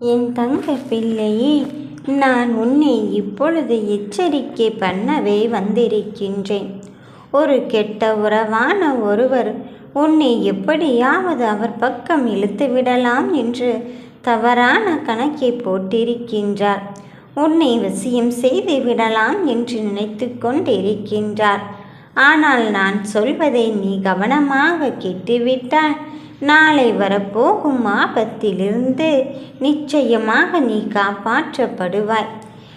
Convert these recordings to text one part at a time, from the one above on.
என் தங்க பிள்ளையே நான் உன்னை இப்பொழுது எச்சரிக்கை பண்ணவே வந்திருக்கின்றேன். ஒரு கெட்ட உறவான ஒருவர் உன்னை எப்படியாவது அவர் பக்கம் இழுத்து விடலாம் என்று தவறான கணக்கை போட்டிருக்கின்றார். உன்னை வசியம் செய்து விடலாம் என்று நினைத்து கொண்டிருக்கின்றார். ஆனால் நான் சொல்வதை நீ கவனமாக கேட்டுவிட்டால் நாளை வரப்போகும் ஆபத்திலிருந்து நிச்சயமாக நீ காப்பாற்றப்படுவாய்.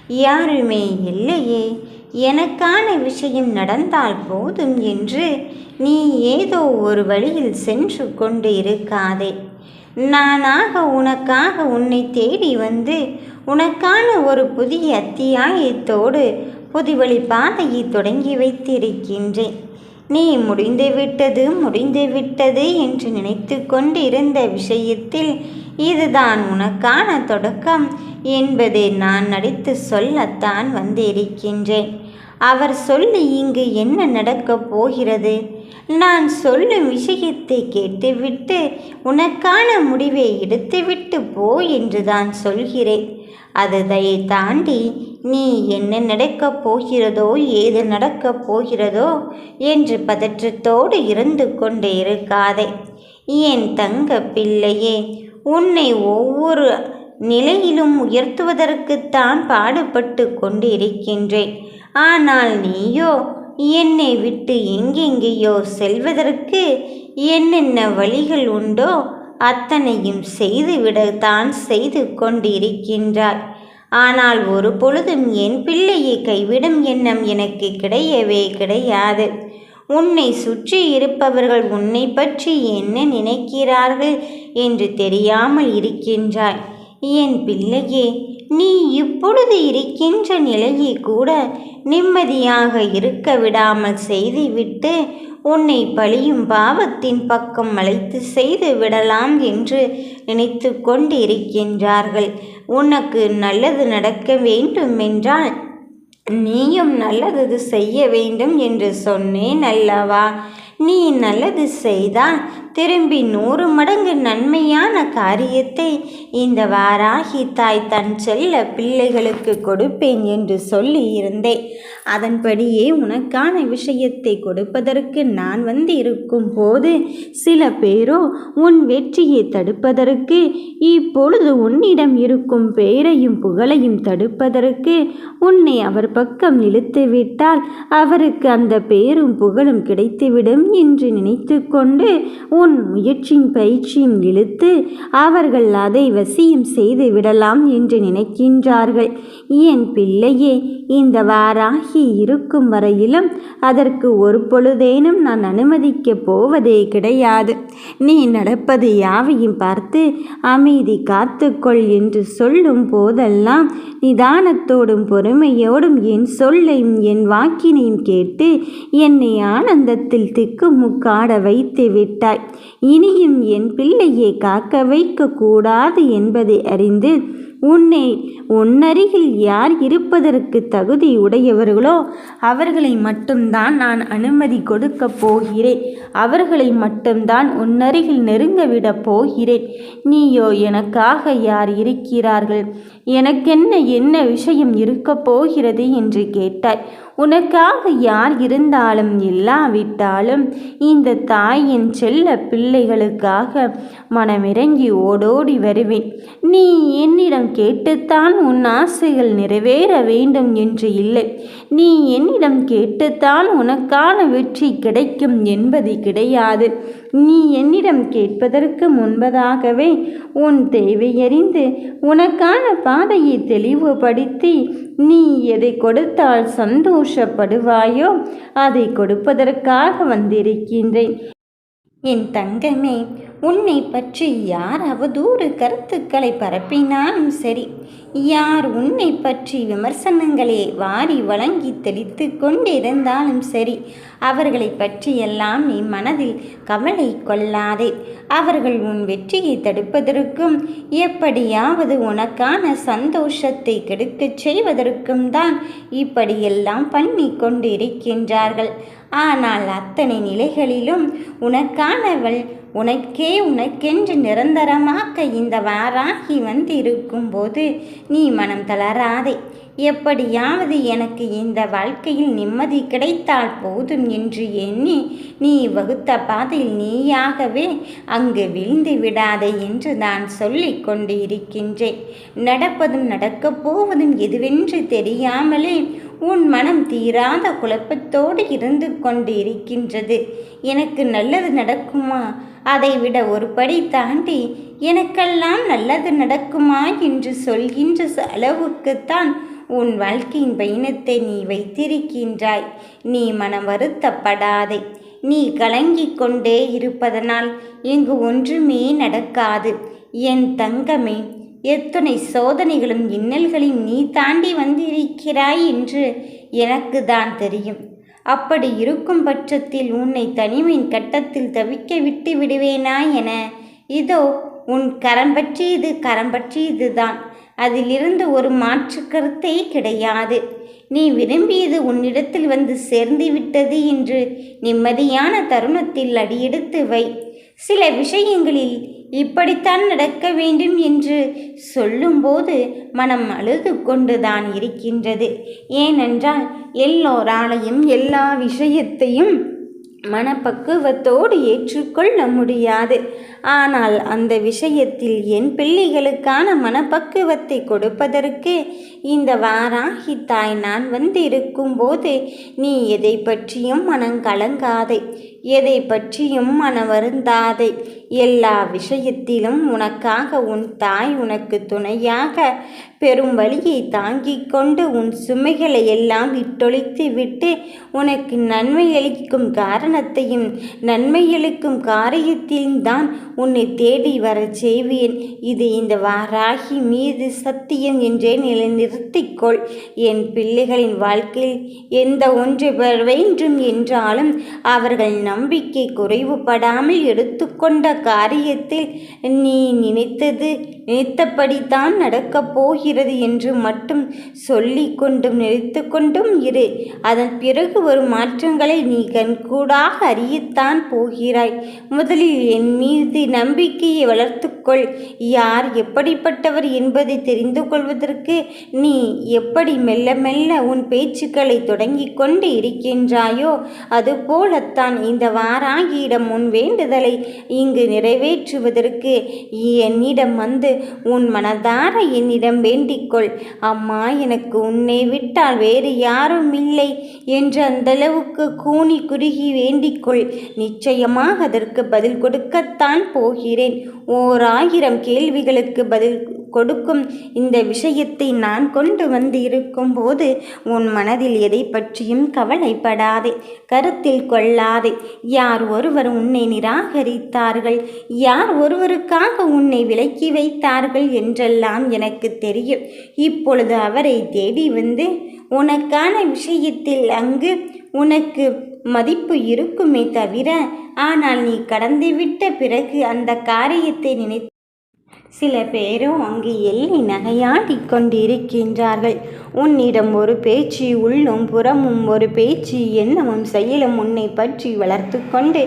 யாருமே இல்லையே எனக்கான விஷயம் நடந்தால் போதும் என்று நீ ஏதோ ஒரு வழியில் சென்று கொண்டு இருக்காதே நானாக உனக்காக உன்னை தேடி வந்து உனக்கான ஒரு புதிய அத்தியாயத்தோடு புதுவழி பாதையை தொடங்கி வைத்திருக்கின்றேன். நீ முடிந்துவிட்டது முடிந்துவிட்டது என்று நினைத்து கொண்டிருந்த விஷயத்தில் இதுதான் உனக்கான தொடக்கம் என்பதை நான் நடித்து சொல்லத்தான் வந்திருக்கின்றேன். அவர் சொல்லி இங்கு என்ன நடக்கப் போகிறது? நான் சொல்லும் விஷயத்தை கேட்டுவிட்டு உனக்கான முடிவை எடுத்துவிட்டு போ என்று தான் சொல்கிறேன். அதை தாண்டி நீ என்ன நடக்கப் போகிறதோ ஏது நடக்கப் போகிறதோ என்று பதற்றத்தோடு இருந்து கொண்டே இருக்காதே. என் தங்க பிள்ளையே உன்னை ஒவ்வொரு நிலையிலும் உயர்த்துவதற்குத்தான் பாடுபட்டு கொண்டிருக்கின்றேன். ஆனால் நீயோ என்னை விட்டு எங்கெங்கேயோ செல்வதற்கு என்னென்ன வழிகள் உண்டோ அத்தனையும் செய்துவிடத்தான் செய்து கொண்டிருக்கின்றாய். ஆனால் ஒரு பொழுதும் என் பிள்ளையை கைவிடும் எண்ணம் எனக்கு கிடையவே கிடையாது. உன்னை சுற்றி இருப்பவர்கள் உன்னை பற்றி என்ன நினைக்கிறார்கள் என்று தெரியாமல் இருக்கின்றாய். என் பிள்ளையே நீ இப்பொழுது இருக்கின்ற நிலையை கூட நிம்மதியாக இருக்க விடாமல் செய்துவிட்டு உன்னை பழியும் பாவத்தின் பக்கம் அழைத்து செய்து விடலாம் என்று நினைத்து கொண்டிருக்கின்றார்கள். உனக்கு நல்லது நடக்க வேண்டும் என்றால் நீயும் நல்லது செய்ய வேண்டும் என்று சொன்னேன் அல்லவா? நீ நல்லது செய்தால் திரும்பி நூறு மடங்கு நன்மையான காரியத்தை இந்த வாராகி தாய் தன் செல்ல பிள்ளைகளுக்கு கொடுப்பேன் என்று சொல்லி இருந்தேன் அதன்படியே உனக்கான விஷயத்தை கொடுப்பதற்கு நான் வந்து இருக்கும் போது சில பேரோ உன் வெற்றியை தடுப்பதற்கு இப்பொழுது உன்னிடம் இருக்கும் பெயரையும் புகழையும் தடுப்பதற்கு உன்னை அவர் பக்கம் இழுத்துவிட்டால் அவருக்கு அந்த பேரும் புகழும் கிடைத்துவிடும் என்று நினைத்து கொண்டு உன் முயற்சியும் பயிற்சியும் இழுத்து அவர்கள் அதை வசியம் செய்து விடலாம் என்று நினைக்கின்றார்கள். என் பிள்ளையே இந்த வாராகி இருக்கும் வரையிலும் அதற்கு ஒரு பொழுதேனும் நான் அனுமதிக்கப் போவதே கிடையாது. நீ நடப்பது யாவையும் பார்த்து அமைதி காத்துக்கொள் என்று சொல்லும் போதெல்லாம் நிதானத்தோடும் பொறுமையோடும் என் சொல்லையும் என் வாக்கினையும் கேட்டு என்னை ஆனந்தத்தில் திக்குமுக்காட வைத்து விட்டாய். இனியும் என் பிள்ளையை காக்க வைக்கக்கூடாது என்பதை அறிந்து உன்னை உன்னருகில் யார் இருப்பதற்கு தகுதி உடையவர்களோ அவர்களை மட்டும்தான் நான் அனுமதி கொடுக்கப் போகிறேன். அவர்களை மட்டும்தான் உன்னருகில் நெருங்க விடப் போகிறேன். நீயோ எனக்காக யார் இருக்கிறார்கள்? எனக்கென்ன என்ன விஷயம் இருக்கப் போகிறது என்று கேட்டாய். உனக்காக யார் இருந்தாலும் இல்லாவிட்டாலும் இந்த தாயின் செல்ல பிள்ளைகளுக்காக மனமிறங்கி ஓடோடி வருவேன். நீ என்னிடம் கேட்டுத்தான் உன் ஆசைகள் நிறைவேற வேண்டும் என்று இல்லை. நீ என்னிடம் கேட்டுத்தான் உனக்கான வெற்றி கிடைக்கும் என்பது கிடையாது. நீ என்னிடம் கேட்பதற்கு முன்பதாகவே உன் தேவையறிந்து உனக்கான பாதையை தெளிவுபடுத்தி நீ எதை கொடுத்தால் சந்தோஷப்படுவாயோ அதை கொடுப்பதற்காக வந்திருக்கின்றேன். என் தங்கமே உன்னை பற்றி யார் அவதூறு கருத்துக்களை பரப்பினாலும் சரி யார் உன்னை பற்றி விமர்சனங்களை வாரி வழங்கி தெளித்து கொண்டிருந்தாலும் சரி அவர்களை பற்றியெல்லாம் நீ மனதில் கவலை கொள்ளாதே. அவர்கள் உன் வெற்றியை தடுப்பதற்கும் எப்படியாவது உனக்கான சந்தோஷத்தை கெடுக்கச் செய்வதற்கும் தான் இப்படியெல்லாம் பண்ணி கொண்டிருக்கின்றார்கள். ஆனால் அத்தனை நிலைகளிலும் உனக்கானவள் உனக்கே உனக்கென்று நிரந்தரமாக்க இந்த வாராகி வந்திருக்கும்போது நீ மனம் தளராதே. எப்படியாவது எனக்கு இந்த வாழ்க்கையில் நிம்மதி கிடைத்தால் போதும் என்று எண்ணி நீ வகுத்த பாதையில் நீயாகவே அங்கு விழுந்து விடாதே என்று நான் சொல்லிக் கொண்டு இருக்கின்றேன் நடப்பதும் நடக்கப் போவதும் எதுவென்று தெரியாமலே உன் மனம் தீராத குழப்பத்தோடு இருந்து கொண்டு இருக்கின்றது எனக்கு நல்லது நடக்குமா? அதைவிட ஒரு படி தாண்டி எனக்கெல்லாம் நல்லது நடக்குமா என்று சொல்கின்ற அளவுக்குத்தான் உன் வாழ்க்கையின் பயணத்தை நீ வைத்திருக்கின்றாய். நீ மனம் வருத்தப்படாதே. நீ கலங்கிக் கொண்டே இருப்பதனால் இங்கு ஒன்றுமே நடக்காது. என் தங்கமே எத்தனை சோதனைகளும் இன்னல்களையும் நீ தாண்டி வந்திருக்கிறாய் என்று எனக்கு தான் தெரியும். அப்படி இருக்கும் பட்சத்தில் உன்னை தனிமையின் கட்டத்தில் தவிக்க விட்டு விடுவேனா என. இதோ உன் கரம் பற்றியது கரம் பற்றியதுதான் அதிலிருந்து ஒரு மாற்று கருத்தே கிடையாது. நீ விரும்பியது உன்னிடத்தில் வந்து சேர்ந்து விட்டது என்று நிம்மதியான தருணத்தில் அடியெடுத்து வை. சில விஷயங்களில் இப்படித்தான் நடக்க வேண்டும் என்று சொல்லும்போது மனம் அழுது கொண்டுதான் இருக்கின்றது. ஏனென்றால் எல்லோராலையும் எல்லா விஷயத்தையும் மனப்பக்குவத்தோடு ஏற்றுக்கொள்ள முடியாது. ஆனால் அந்த விஷயத்தில் என் பிள்ளைகளுக்கான மனப்பக்குவத்தை கொடுப்பதற்கு இந்த வாராகி தாய் நான் வந்திருக்கும் போது நீ எதை பற்றியும் மனம் கலங்காதே எதை பற்றியும் மன வருந்தாதை எல்லா விஷயத்திலும் உனக்காக உன் தாய் உனக்கு துணையாக பெரும் வழியை தாங்கிக் கொண்டு உன் சுமைகளை எல்லாம் விட்டொழித்து விட்டு உனக்கு நன்மை அளிக்கும் காரணத்தையும் நன்மை அளிக்கும் காரியத்தில்தான் உன்னை தேடி வரச் செய்வேன். இது இந்த வாராகி மீது சத்தியம் என்றே நிலைநிறுத்திக்கொள் என் பிள்ளைகளின் வாழ்க்கையில் எந்த ஒன்று வேண்டும் என்றாலும் அவர்கள் நம்பிக்கை குறைவுபடாமல் எடுத்துக்கொண்ட காரியத்தில் நீ நினைத்தது நினைத்தபடித்தான் நடக்கப் போகிறது என்று மட்டும் சொல்லி கொண்டும் நினைத்து கொண்டும் இரு. அதன் பிறகு வரும் மாற்றங்களை நீ கண்கூடாக அறியத்தான் போகிறாய். முதலில் என் மீது நம்பிக்கையை வளர்த்துக்கொள் யார் எப்படிப்பட்டவர் என்பதை தெரிந்து கொள்வதற்கு நீ எப்படி மெல்ல மெல்ல உன் பேச்சுக்களை தொடங்கி கொண்டு இருக்கின்றாயோ அதுபோலத்தான் இந்த வாராகியிடம் உன் வேண்டுதலை இங்கு நிறைவேற்றுவதற்கு என்னிடம் வந்து உன் மனதார என்னிடம் வேண்டிக்கொள். அம்மா எனக்கு உன்னை விட்டால் வேறு யாரும் இல்லை என்று அந்தளவுக்கு கூனி குறுகி வேண்டிக்கொள். நிச்சயமாக அதற்கு பதில் கொடுக்கத்தான் போகிறேன். ஓர் ஆயிரம் கேள்விகளுக்கு பதில் கொடுக்கும். இந்த விஷயத்தை நான் கொண்டு வந்து இருக்கும்போது உன் மனதில் எதை பற்றியும் கவலைப்படாதே கருத்தில் கொள்ளாதே. யார் ஒருவர் உன்னை நிராகரித்தார்கள்? யார் ஒருவருக்காக உன்னை விலக்கி வைத்தார்கள் என்றெல்லாம் எனக்கு தெரியும். இப்பொழுது அவரை தேடி வந்து உனக்கான விஷயத்தில் அங்கு உனக்கு மதிப்பு இருக்குமே தவிர ஆனால் நீ கடந்துவிட்ட பிறகு அந்த காரியத்தை நினை சில பேரோ அங்கு எள்ளி நகையாடி கொண்டிருக்கின்றார்கள். உன்னிடம் ஒரு பேச்சு உள்ளும் புறமும் ஒரு பேச்சு எண்ணமும் செயலும் உன்னை பற்றி வளர்த்து கொண்டு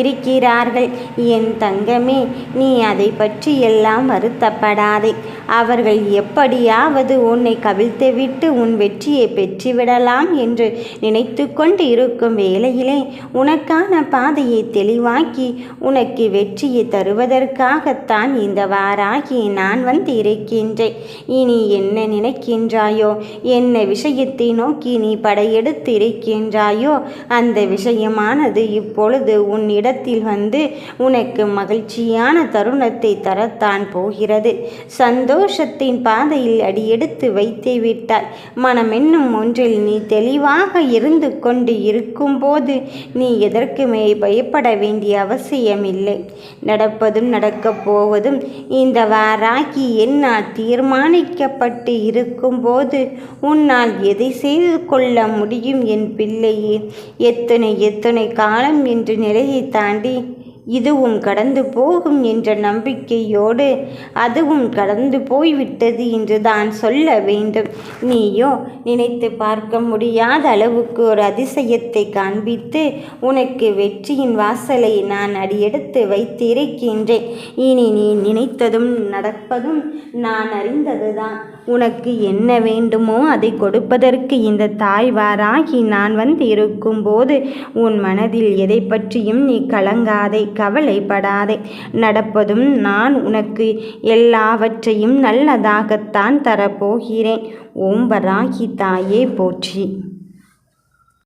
இருக்கிறார்கள். என் தங்கமே நீ அதை பற்றி எல்லாம் வருத்தப்படாதே. அவர்கள் எப்படியாவது உன்னை கவிழ்த்துவிட்டு உன் வெற்றியை பெற்றுவிடலாம் என்று நினைத்து கொண்டு இருக்கும் வேளையிலே உனக்கான பாதையை தெளிவாக்கி உனக்கு வெற்றியை தருவதற்காகத்தான் இந்த வாராகி நான் வந்து இருக்கின்றேன். இனி என்ன நினைக்கின்றாயோ என்ன விஷயத்தை நோக்கி நீ படையெடுத்து இருக்கின்றாயோ அந்த விஷயமானது இப்பொழுது உன் இடத்தில் வந்து உனக்கு மகிழ்ச்சியான தருணத்தை தரத்தான் போகிறது. சந்தோஷத்தின் பாதையில் அடியெடுத்து வைத்து விட்டாய். மனமென்னும் ஒன்றில் நீ தெளிவாக இருந்து கொண்டு இருக்கும்போது நீ எதற்குமே பயப்பட வேண்டிய அவசியமில்லை. நடப்பதும் நடக்கப் போவதும் இந்த வாராகி என்ன தீர்மானிக்கப்பட்டு இருக்கும்போது உன்னால் எதை செய்து கொள்ள முடியும் என் பிள்ளையே? எத்தனை எத்தனை காலம் என்று நிலையை தாண்டி இதுவும் கடந்து போகும் என்ற நம்பிக்கையோடு அதுவும் கடந்து போய்விட்டது என்று தான் சொல்ல வேண்டும். நீயோ நினைத்து பார்க்க முடியாத அளவுக்கு ஒரு அதிசயத்தை காண்பித்து உனக்கு வெற்றியின் வாசலை நான் அடியெடுத்து வைத்திருக்கின்றேன். இனி நீ நினைத்ததும் நடப்பதும் நான் அறிந்ததுதான். உனக்கு என்ன வேண்டுமோ அதை கொடுப்பதற்கு இந்த தாய் வாராகி நான் வந்து இருக்கும்போது உன் மனதில் எதை பற்றியும் நீ கலங்காதே கவலைப்படாதே. நடப்பதும் நான் உனக்கு எல்லாவற்றையும் நல்லதாகத்தான் தரப்போகிறேன். ஓம்பராகி தாயே போற்றி.